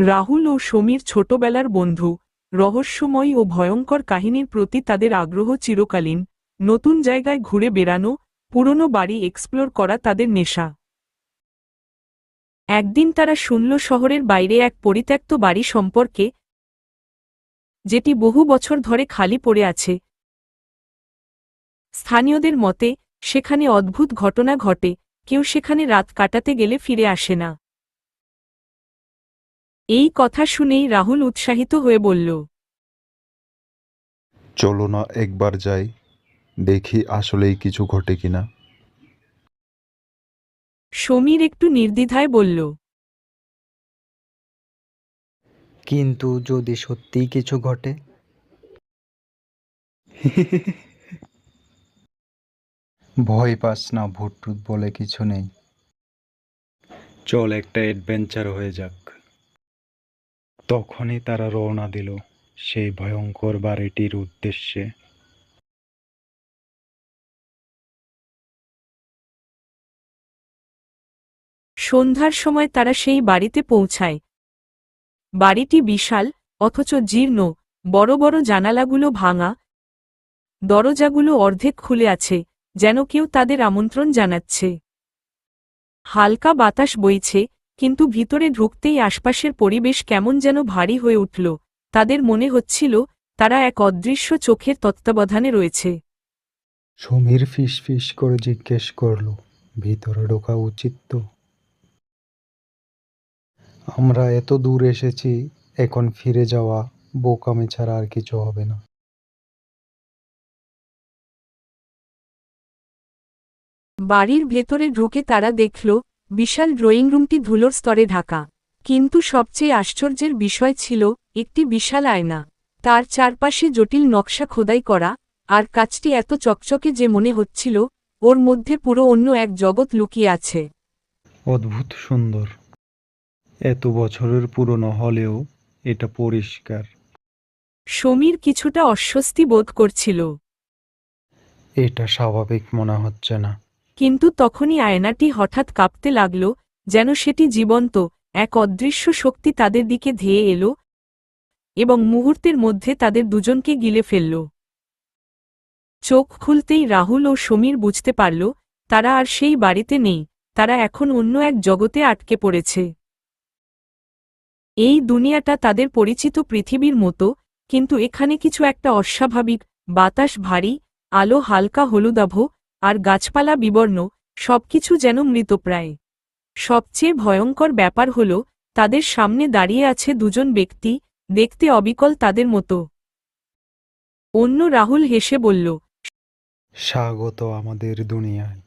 রাহুল ও সমীর ছোটবেলার বন্ধু, রহস্যময় ও ভয়ঙ্কর কাহিনীর প্রতি তাদের আগ্রহ চিরকালীন, নতুন জায়গায় ঘুরে বেড়ানো, পুরনো বাড়ি এক্সপ্লোর করা তাদের নেশা। একদিন তারা শুনল শহরের বাইরে এক পরিত্যক্ত বাড়ি সম্পর্কে, যেটি বহু বছর ধরে খালি পড়ে আছে। স্থানীয়দের মতে, সেখানে অদ্ভুত ঘটনা ঘটে, কেউ সেখানে রাত কাটাতে গেলে ফিরে আসে না। এই কথা শুনেই রাহুল উৎসাহিত হয়ে বলল চলো না একবার যাই দেখি আসলেই কিছু ঘটে কিনা। সমীর একটু নির্দ্বিধায় বলল কিন্তু যদি সত্যিই কিছু ঘটে? ভয় পাস না ভূত টুত বলে কিছু নেই। চল একটা অ্যাডভেঞ্চার হয়ে যাক। তখনই তারা রওনা দিল সেই ভয়ঙ্কর বাড়িটির উদ্দেশ্যে। সন্ধ্যার সময় তারা সেই বাড়িতে পৌঁছায়। বাড়িটি বিশাল, অথচ জীর্ণ, বড় বড় জানালাগুলো ভাঙা, দরজাগুলো অর্ধেক খুলে আছে, যেন কেউ তাদের আমন্ত্রণ জানাচ্ছে। হালকা বাতাস বইছে কিন্তু ভিতরে ঢুকতেই আশপাশের পরিবেশ কেমন যেন ভারী হয়ে উঠল। তাদের মনে হচ্ছিল তারা এক অদৃশ্য চোখের তত্ত্বাবধানে রয়েছে। সমীর ফিস ফিস করে জিজ্ঞেস করল ভিতরে ঢোকা উচিত তো? আমরা এত দূর এসেছি এখন ফিরে যাওয়া বোকামি ছাড়া আর কিছু হবে না। বাড়ির ভেতরে ঢুকে তারা দেখল বিশাল ড্রয়িং রুমটি ধুলোর স্তরে ঢাকা। কিন্তু সবচেয়ে আশ্চর্যের বিষয় ছিল একটি বিশাল আয়না। তার চারপাশে জটিল নকশা খোদাই করা আর কাজটি এত চকচকে যে মনে হচ্ছিল ওর মধ্যে পুরো অন্য এক জগৎ লুকিয়ে আছে। অদ্ভুত সুন্দর। এত বছরের পুরনো হলেও এটা পরিষ্কার। সমীর কিছুটা অস্বস্তি বোধ করছিল। এটা স্বাভাবিক মনে হচ্ছে না। কিন্তু তখনই আয়নাটি হঠাৎ কাঁপতে লাগল, যেন সেটি জীবন্ত, এক অদৃশ্য শক্তি তাদের দিকে ধেয়ে এলো এবং মুহূর্তের মধ্যে তাদের দুজনকে গিলে ফেলল। চোখ খুলতেই রাহুল ও সমীর বুঝতে পারল, তারা আর সেই বাড়িতে নেই, তারা এখন অন্য এক জগতে আটকে পড়েছে। এই দুনিয়াটা তাদের পরিচিত পৃথিবীর মতো, কিন্তু এখানে কিছু একটা অস্বাভাবিক, বাতাস ভারী, আলো হালকা হলুদাভ আর গাছপালা বিবর্ণ, সবকিছু যেন মৃতপ্রায়। সবচেয়ে ভয়ঙ্কর ব্যাপার হল, তাদের সামনে দাঁড়িয়ে আছে দুজন ব্যক্তি, দেখতে অবিকল তাদের মতো। অন্য রাহুল হেসে বলল, স্বাগত আমাদের দুনিয়ায়।